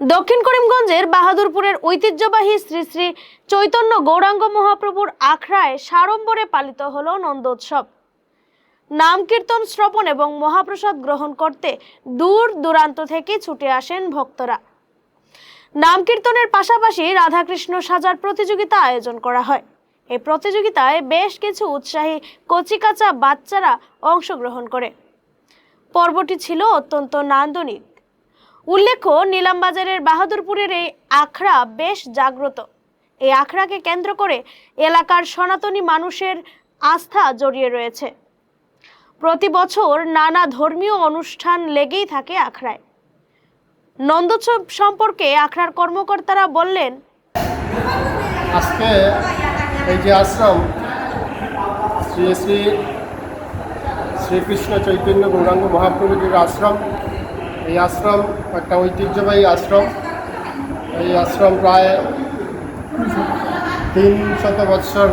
দক্ষিণ করিমগঞ্জের বাহাদুরপুরের ঐতিহ্যবাহী শ্রী শ্রী চৈতন্য গৌরাঙ্গ মহাপ্রভুর আখড়ায় সাড়ম্বরে পালিত হল নন্দোৎসব। নাম, কীর্তন, শ্রবণ এবং মহাপ্রসাদ গ্রহণ করতে দূর দূরান্ত থেকে ছুটে আসেন ভক্তরা। নাম, কীর্তনের পাশাপাশি রাধাকৃষ্ণ সাজার প্রতিযোগিতা আয়োজন করা হয়। এই প্রতিযোগিতায় বেশ কিছু উৎসাহী কচিকাচা বাচ্চারা অংশগ্রহণ করে। পর্বটি ছিল অত্যন্ত নান্দনিক। উল্লেখ্য, নিলামবাজারের বাহাদুরপুরের এই আখড়া বেশ জাগ্রত। এই আখড়াকে কেন্দ্র করে এলাকার সনাতনী মানুষের আস্থা জড়িয়ে রয়েছে। প্রতি বছর নানা ধর্মীয় অনুষ্ঠান লেগেই থাকে আখড়ায়। নন্দোৎসব সম্পর্কে আখড়ার কর্মকর্তারা বললেন, আজকে এই যে আশ্রম, শ্রী শ্রী শ্রীকৃষ্ণ চৈতন্য গৌরাঙ্গ মহাপ্রভুজির আশ্রম এই আশ্রম, একটা ঐতিহ্যবাহী আশ্রম। এই আশ্রম প্রায় তিন শত বৎসর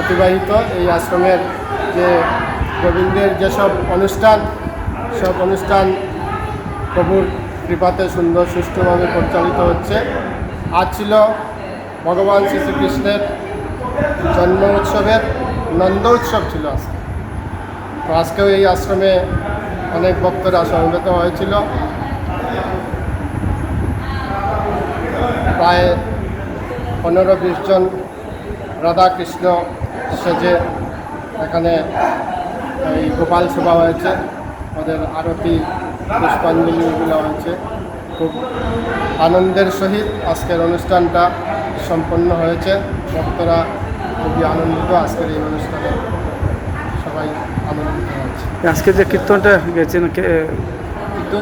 অতিবাহিত। এই আশ্রমের যে গোবিন্দের যেসব অনুষ্ঠান, সব অনুষ্ঠান প্রভুর কৃপাতে সুন্দর সুষ্ঠুভাবে পরিচালিত হচ্ছে। আজ ছিল ভগবান শ্রী শ্রীকৃষ্ণের জন্ম উৎসবের নন্দ উৎসব ছিল আজকে। তো আজকেও এই আশ্রমে অনেক ভক্তরা সমবেত হয়েছিল। প্রায় পনেরো বিশ জন রাধাকৃষ্ণ সেজে এখানে এই গোপাল সভা হয়েছে। ওদের আরতি, পুষ্পাঞ্জলি এগুলো হয়েছে। খুব আনন্দের সহিত আজকের অনুষ্ঠানটা সম্পন্ন হয়েছে। ভক্তরা খুবই আনন্দিত আজকের এই অনুষ্ঠানে। সবাই আজকে যে কীর্তনটা গেছেন কে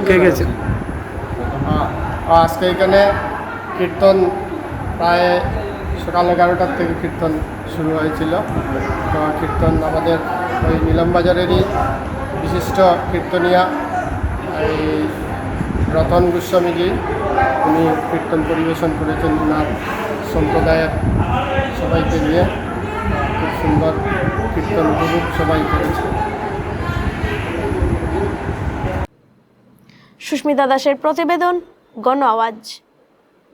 কে গেছেন আজকে এখানে কীর্তন প্রায় সকাল এগারোটার থেকে কীর্তন শুরু হয়েছিল। তো কীর্তন আমাদের ওই নিলামবাজারেরই বিশিষ্ট কীর্তনিয়া এই রতন গোস্বামীজি। উনি কীর্তন পরিবেশন করেছেন ওনার সম্প্রদায়ের সবাইকে নিয়ে। খুব সুন্দর কীর্তন উপভোগ সবাই করেছে। সুস্মিতা দাসের প্রতিবেদন গণ আওয়াজ।